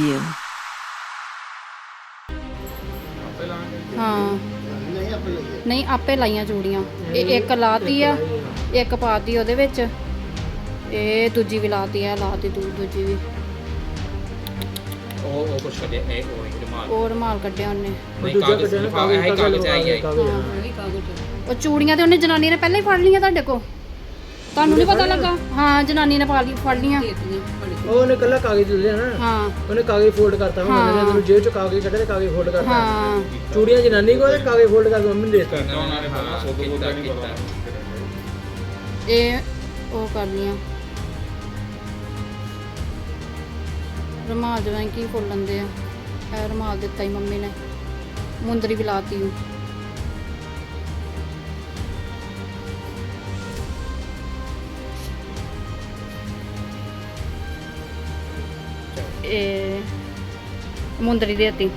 you. ਹਾਂ। ਨਹੀਂ ਆਪੇ ਲਾਈਆਂ ਚੂੜੀਆਂ ਇਹ ਇੱਕ ਲਾਤੀ ਆ ਇੱਕ ਪਾਤੀ ਉਹਦੇ ਵਿੱਚ। ਇਹ ਦੂਜੀ ਵੀ ਲਾਤੀ ਆ ਲਾਤੀ ਦੂ ਦੂਜੀ ਵੀ। ਉਹ ਉਹ ਕੁਛ ਕੱਢਿਆ ਇਹ ਉਹ ਇੱਕ ਹੋਰ ਮਾਲ ਕੱਢਿਆ ਉਹਨੇ। ਨਹੀਂ ਕਾਗਜ਼ ਕਾਗਜ਼ ਆਈ ਉਹ ਚੂੜੀਆਂ ਤੇ ਉਹਨੇ ਜਨਾਨੀ ਨੇ ਪਹਿਲਾਂ ਹੀ ਫੜ ਲਈਆਂ ਤੁਹਾਡੇ ਕੋਲ? ਤੁਹਾਨੂੰ ਨਹੀਂ ਪਤਾ ਲੱਗਾ? ਹਾਂ ਜਨਾਨੀ ਨੇ ਪਾ ਲਈ ਫੜ ਲਈਆਂ। ਉਹ ਉਹਨੇ ਕੱਲਾ ਕਾਗਜ਼ ਲੈ ਨਾ। ਹਾਂ। ਉਹਨੇ ਕਾਗਜ਼ ਫੋਲਡ ਕਰਤਾ ਮੈਂ। ਮੈਨੂੰ ਜੇਬ ਚੋਂ ਕਾਗਜ਼ ਕੱਢੇ ਤੇ ਕਾਗਜ਼ ਫੋਲਡ ਕਰਤਾ। ਹਾਂ। ਚੂੜੀਆਂ ਜਨਾਨੀ ਕੋਲ ਤੇ ਕਾਗਜ਼ ਫੋਲਡ ਕਰਕੇ ਮੰਮੀ ਨੂੰ ਦੇ ਦਿੱਤਾ। ਉਹਨਾਂ ਨੇ ਪਤਾ ਸੋਧ ਕੀਤਾ ਕੀਤਾ। ਇਹ ਉਹ ਕਰ ਲੀਆਂ ਰਮਾਲ ਜਿਵੇਂ ਕੀ ਫੁੱਲ ਲੈਂਦੇ ਆ। ਇਹ ਰਮਾਲ ਦਿੱਤਾ ਹੀ ਮੰਮੀ ਨੇ। ਮੁੰਦਰੀ ਵੀ ਲਾਤੀ ਇਹ ਮੁੰਦਰੀ ਦੇਤੀ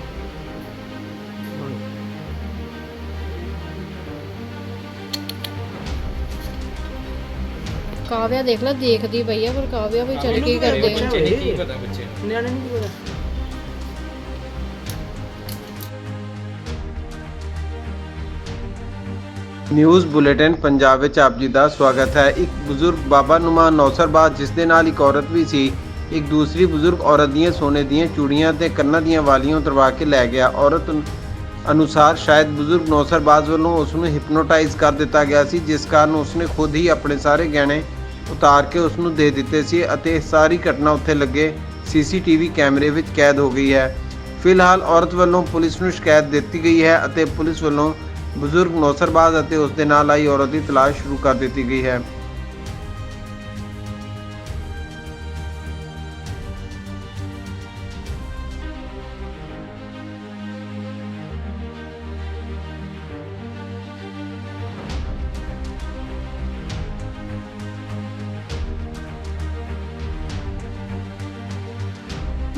ਕਾਵਿਆ ਦੇਖ ਲੈ ਦੇਖਦੀ ਪਈ ਆ ਪਰ ਕਾਵਿਆ ਵੀ ਚੱਲ ਕੀ ਕਰਦੇ ਆ ਬੱਚੇ ਨੂੰ ਕੀ ਪਤਾ ਬੱਚੇ ਨੂੰ। ਨਿਆਣੇ ਨੂੰ ਕੀ ਪਤਾ। ਨਿਊਜ਼ ਬੁਲੇਟਿਨ ਪੰਜਾਬ ਵਿੱਚ ਆਪ ਜੀ ਦਾ ਸਵਾਗਤ ਹੈ। ਇੱਕ ਬਜ਼ੁਰਗ ਬਾਬਾ ਨੁਮਾ ਨੌਸਰਬਾਜ਼ ਜਿਸ ਦੇ ਨਾਲ ਇੱਕ ਔਰਤ ਵੀ ਸੀ। ਇੱਕ ਦੂਸਰੀ ਬਜ਼ੁਰਗ ਔਰਤ ਦੀਆਂ, ਸੋਨੇ ਦੀਆਂ ਚੂੜੀਆਂ ਤੇ ਕੰਨਾਂ ਦੀਆਂ ਵਾਲੀਆਂ ਉਤਰਵਾ ਕੇ ਲੈ ਗਿਆ। ਔਰਤ ਅਨੁਸਾਰ ਸ਼ਾਇਦ ਬਜ਼ੁਰਗ ਨੌਸਰਬਾਜ਼ ਵੱਲੋਂ ਉਸ ਨੂੰ ਹਿਪਨੋਟਾਈਜ਼ ਕਰ ਦਿੱਤਾ ਗਿਆ ਸੀ, ਜਿਸ ਕਾਰਨ ਉਸਨੇ ਖੁਦ ਹੀ ਆਪਣੇ ਸਾਰੇ ਗਹਿਣੇ ਉਤਾਰ ਕੇ ਉਸ ਨੂੰ ਦੇ ਦਿੱਤੇ ਸੀ ਅਤੇ ਸਾਰੀ ਘਟਨਾ ਉੱਥੇ ਲੱਗੇ। ਸੀਸੀਟੀਵੀ ਕੈਮਰੇ ਵਿੱਚ ਕੈਦ ਹੋ ਗਈ ਹੈ। ਫਿਲਹਾਲ ਔਰਤ ਵੱਲੋਂ ਪੁਲਿਸ ਨੂੰ ਸ਼ਿਕਾਇਤ ਦਿੱਤੀ ਗਈ ਹੈ ਅਤੇ ਪੁਲਿਸ ਵੱਲੋਂ ਬਜ਼ੁਰਗ ਨੌਸਰਬਾਜ਼ ਅਤੇ ਉਸ ਦੇ ਨਾਲ ਆਈ ਔਰਤ ਦੀ ਤਲਾਸ਼ ਸ਼ੁਰੂ ਕਰ ਦਿੱਤੀ ਗਈ ਹੈ।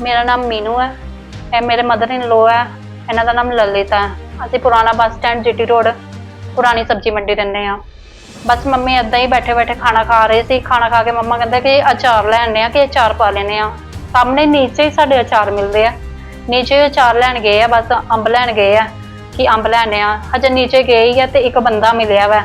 ਮੇਰਾ ਨਾਮ ਮੀਨੂ ਹੈ। ਇਹ ਮੇਰੇ ਮਦਰ ਇਨ ਲੋ ਹੈ। ਇਹਨਾਂ ਦਾ ਨਾਮ ਲਲਿਤ ਹੈ। ਅਸੀਂ ਪੁਰਾਣਾ ਬੱਸ ਸਟੈਂਡ, ਜੀਟੀ ਰੋਡ, ਪੁਰਾਣੀ ਸਬਜ਼ੀ ਮੰਡੀ ਰਹਿੰਦੇ ਆ ਬਸ ਮੰਮੀ ਏਦਾਂ ਹੀ ਬੈਠੇ ਬੈਠੇ ਖਾਣਾ ਖਾ ਰਹੇ ਸੀ। ਖਾਣਾ ਖਾ ਕੇ ਮੰਮਾ ਕਹਿੰਦੇ ਕਿ ਅਚਾਰ ਲੈਣੇ ਆ ਕਿ ਅਚਾਰ ਪਾ ਲੈਣੇ ਆ ਸਾਹਮਣੇ ਨੀਚੇ ਹੀ ਸਾਡੇ ਅਚਾਰ ਮਿਲਦੇ ਆ। ਨੀਚੇ ਅਚਾਰ ਲੈਣ ਗਏ ਆ, ਬਸ ਅੰਬ ਲੈਣ ਗਏ ਆ ਕਿ ਅੰਬ ਲੈਣੇ ਆ ਹਜੇ ਨੀਚੇ ਗਏ ਹੀ ਆ ਤੇ ਇੱਕ ਬੰਦਾ ਮਿਲਿਆ ਵਾ।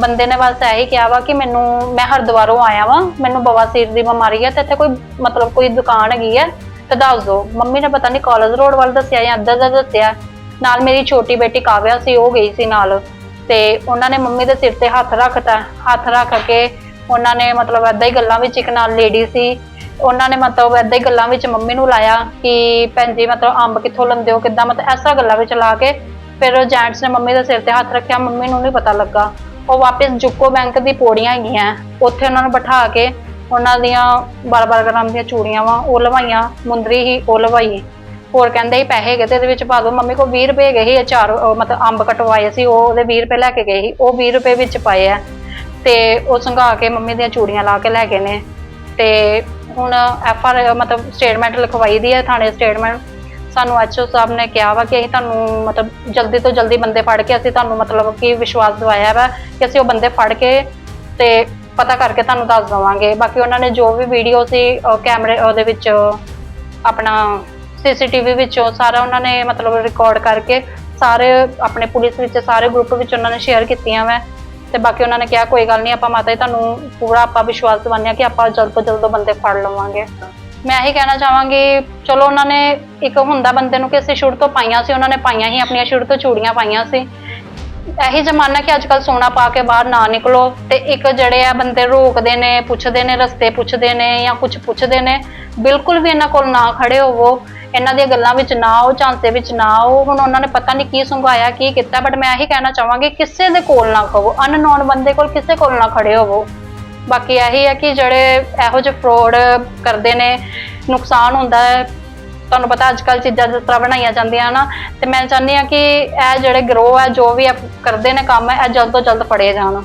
ਬੰਦੇ ਨੇ ਬਸ ਇਹੀ ਕਿਹਾ ਵਾ ਕਿ ਮੈਨੂੰ, ਮੈਂ ਹਰਿਦੁਆਰੋਂ ਆਇਆ ਵਾ। ਮੈਨੂੰ ਬਵਾਸੀਰ ਦੀ ਬਿਮਾਰੀ ਹੈ ਤੇ ਇੱਥੇ ਕੋਈ ਮਤਲਬ ਕੋਈ ਦੁਕਾਨ ਹੈਗੀ ਹੈ ਤੇ ਦੱਸ ਦਿਓ ਮੰਮੀ ਨੇ ਪਤਾ ਨਹੀਂ ਕਾਲਜ ਰੋਡ ਵੱਲ ਦੱਸਿਆ ਜਾਂ ਅੱਧਾ ਦਾ ਦੱਸਿਆ। ਨਾਲ ਮੇਰੀ ਛੋਟੀ ਬੇਟੀ ਕਾਵਿਆ ਸੀ, ਉਹ ਗਈ ਸੀ ਨਾਲ। ਤੇ ਉਹਨਾਂ ਨੇ ਮੰਮੀ ਦੇ ਸਿਰ ਤੇ ਹੱਥ ਰੱਖਤਾ, ਹੱਥ ਰੱਖ ਕੇ ਉਹਨਾਂ ਨੇ ਮਤਲਬ ਏਦਾਂ ਹੀ ਗੱਲਾਂ ਵਿੱਚ ਇੱਕ ਨਾਲ ਲੇਡੀ ਸੀ। ਉਹਨਾਂ ਨੇ ਮਤਲਬ ਏਦਾਂ ਹੀ ਗੱਲਾਂ ਵਿੱਚ ਮੰਮੀ ਨੂੰ ਲਾਇਆ ਕਿ ਭੈਣ ਜੀ ਮਤਲਬ ਅੰਬ ਕਿੱਥੋਂ ਲੰਦੇ ਹੋ, ਕਿੱਦਾਂ? ਮਤਲਬ ਐਸਾ ਗੱਲਾਂ ਵਿੱਚ ਲਾ ਕੇ ਫਿਰ ਜੈਂਟਸ ਨੇ ਮੰਮੀ ਦੇ ਸਿਰ ਤੇ ਹੱਥ ਰੱਖਿਆ, ਮੰਮੀ ਨੂੰ ਨਹੀਂ ਪਤਾ ਲੱਗਾ। ਉਹ ਵਾਪਸ ਜੁਕੋ ਬੈਂਕ ਦੀ ਪੌੜੀਆਂ ਹੈਗੀਆਂ, ਉੱਥੇ ਉਹਨਾਂ ਨੂੰ ਬਿਠਾ ਕੇ ਉਹਨਾਂ ਦੀਆਂ 12-12 ਗ੍ਰਾਮ ਦੀਆਂ ਚੂੜੀਆਂ ਵਾ, ਉਹ ਲਵਾਈਆਂ, ਮੁੰਦਰੀ ਹੀ ਉਹ ਲਵਾਈ। ਹੋਰ ਕਹਿੰਦੇ ਹੀ ਪੈਸੇ ਗਏ ਤੇ ਇਹਦੇ ਵਿੱਚ ਪਾ ਦਿਓ। ਮੰਮੀ ਕੋਲ 20 ਰੁਪਏ ਗਏ ਸੀ ਅਚਾਰ ਉਹ ਮਤਲਬ ਅੰਬ ਕਟਵਾਏ ਸੀ, ਉਹ ਉਹਦੇ 20 ਰੁਪਏ ਲੈ ਕੇ ਗਏ ਸੀ, ਉਹ 20 ਰੁਪਏ ਵਿੱਚ ਪਾਏ ਆ। ਤੇ ਉਹ ਸੰਘਾ ਕੇ ਮੰਮੀ ਦੀਆਂ ਚੂੜੀਆਂ ਲਾ ਕੇ ਲੈ ਗਏ ਨੇ। ਤੇ ਹੁਣ ਐਫ ਆਰ ਮਤਲਬ ਸਟੇਟਮੈਂਟ ਲਿਖਵਾਈ ਦੀ ਹੈ, ਥਾਣੇ ਸਟੇਟਮੈਂਟ। ਸਾਨੂੰ ਐਚਓ ਸਾਹਿਬ ਨੇ ਕਿਹਾ ਵਾ ਕਿ ਅਸੀਂ ਤੁਹਾਨੂੰ, ਮਤਲਬ ਜਲਦੀ ਤੋਂ ਜਲਦੀ ਬੰਦੇ ਫੜ ਕੇ ਅਸੀਂ ਤੁਹਾਨੂੰ, ਮਤਲਬ ਕਿ ਵਿਸ਼ਵਾਸ ਦਿਵਾਇਆ ਵਾ ਕਿ ਅਸੀਂ ਉਹ ਬੰਦੇ ਫੜ ਕੇ ਤੇ ਪਤਾ ਕਰਕੇ ਤੁਹਾਨੂੰ ਦੱਸ ਦਵਾਂਗੇ। ਬਾਕੀ ਉਹਨਾਂ ਨੇ ਜੋ ਵੀ ਵੀਡੀਓ ਸੀ ਅਹ ਕੈਮਰੇ, ਉਹਦੇ ਵਿੱਚ ਆਪਣਾ ਸੀਸੀਟੀਵੀ ਵਿੱਚੋਂ ਸਾਰਾ ਉਹਨਾਂ ਨੇ ਮਤਲਬ ਰਿਕਾਰਡ ਕਰਕੇ ਸਾਰੇ ਆਪਣੇ ਪੁਲਿਸ ਵਿੱਚ, ਸਾਰੇ ਗਰੁੱਪ ਵਿੱਚ ਉਹਨਾਂ ਨੇ ਸ਼ੇਅਰ ਕੀਤੀਆਂ ਵਾ। ਤੇ ਬਾਕੀ ਉਹਨਾਂ ਨੇ ਕਿਹਾ, ਕੋਈ ਗੱਲ ਨਹੀਂ, ਆਪਾਂ ਮਾਤਾ ਜੀ, ਤੁਹਾਨੂੰ ਪੂਰਾ ਆਪਾਂ ਵਿਸ਼ਵਾਸ ਦਿਵਾਉਂਦੇ ਹਾਂ ਕਿ ਆਪਾਂ ਜਲਦ ਤੋਂ ਜਲਦ ਉਹ ਬੰਦੇ ਫੜ ਲਵਾਂਗੇ। ਮੈਂ ਇਹੀ ਕਹਿਣਾ ਚਾਹਾਂਗੀ, ਚਲੋ ਉਹਨਾਂ ਨੇ ਇੱਕ ਹੁੰਦਾ ਬੰਦੇ ਨੂੰ ਕਿ ਅਸੀਂ ਸ਼ੁਰੂ ਤੋਂ ਪਾਈਆਂ ਸੀ, ਉਹਨਾਂ ਨੇ ਪਾਈਆਂ ਹੀ, ਆਪਣੀਆਂ ਸ਼ੁਰੂ ਤੋਂ ਚੂੜੀਆਂ ਪਾਈਆਂ ਸੀ। ਇਹੀ ਜ਼ਮਾਨਾ ਕਿ ਅੱਜ ਕੱਲ ਸੋਨਾ ਪਾ ਕੇ ਬਾਹਰ ਨਾ ਨਿਕਲੋ ਤੇ ਇੱਕ ਜਿਹੜੇ ਆ ਬੰਦੇ ਰੋਕਦੇ ਨੇ, ਪੁੱਛਦੇ ਨੇ, ਰਸਤੇ ਪੁੱਛਦੇ ਨੇ ਜਾਂ ਕੁਝ ਪੁੱਛਦੇ ਨੇ, ਬਿਲਕੁਲ ਵੀ ਇਹਨਾਂ ਕੋਲ ਨਾ ਖੜੇ ਹੋਵੋ। ਇਹਨਾਂ ਦੀਆਂ ਗੱਲਾਂ ਵਿੱਚ ਨਾ ਆਓ, ਝਾਂਸੇ ਵਿੱਚ ਨਾ ਆਓ। ਹੁਣ ਉਹਨਾਂ ਨੇ ਪਤਾ ਨਹੀਂ ਕੀ ਸੰਘਾਇਆ, ਕੀ ਕੀਤਾ ਬਟ ਮੈਂ ਇਹੀ ਕਹਿਣਾ ਚਾਹਾਂਗੀ, ਕਿਸੇ ਦੇ ਕੋਲ ਨਾ ਖਵੋ। ਅਨਨੋਨ ਬੰਦੇ ਕੋਲ ਕਿਸੇ ਕੋਲ ਨਾ ਖੜੇ ਹੋਵੋ। ਬਾਕੀ ਇਹੀ ਹੈ ਕਿ ਜਿਹੜੇ ਇਹੋ ਜਿਹੇ ਫਰੋਡ ਕਰਦੇ ਨੇ, ਨੁਕਸਾਨ ਹੁੰਦਾ ਹੈ ਤੁਹਾਨੂੰ ਪਤਾ ਅੱਜ ਕੱਲ ਚੀਜ਼ਾਂ ਜਿਸ ਤਰ੍ਹਾਂ ਬਣਾਈਆਂ ਜਾਂਦੀਆਂ ਨਾ, ਤੇ ਮੈਂ ਚਾਹੁੰਦੀ ਹਾਂ ਕਿ ਇਹ ਜਿਹੜੇ ਗਰੋ ਹੈ ਜੋ ਵੀ ਇਹ ਕਰਦੇ ਨੇ ਕੰਮ, ਇਹ ਜਲਦ ਤੋਂ ਜਲਦ ਫੜੇ ਜਾਣ।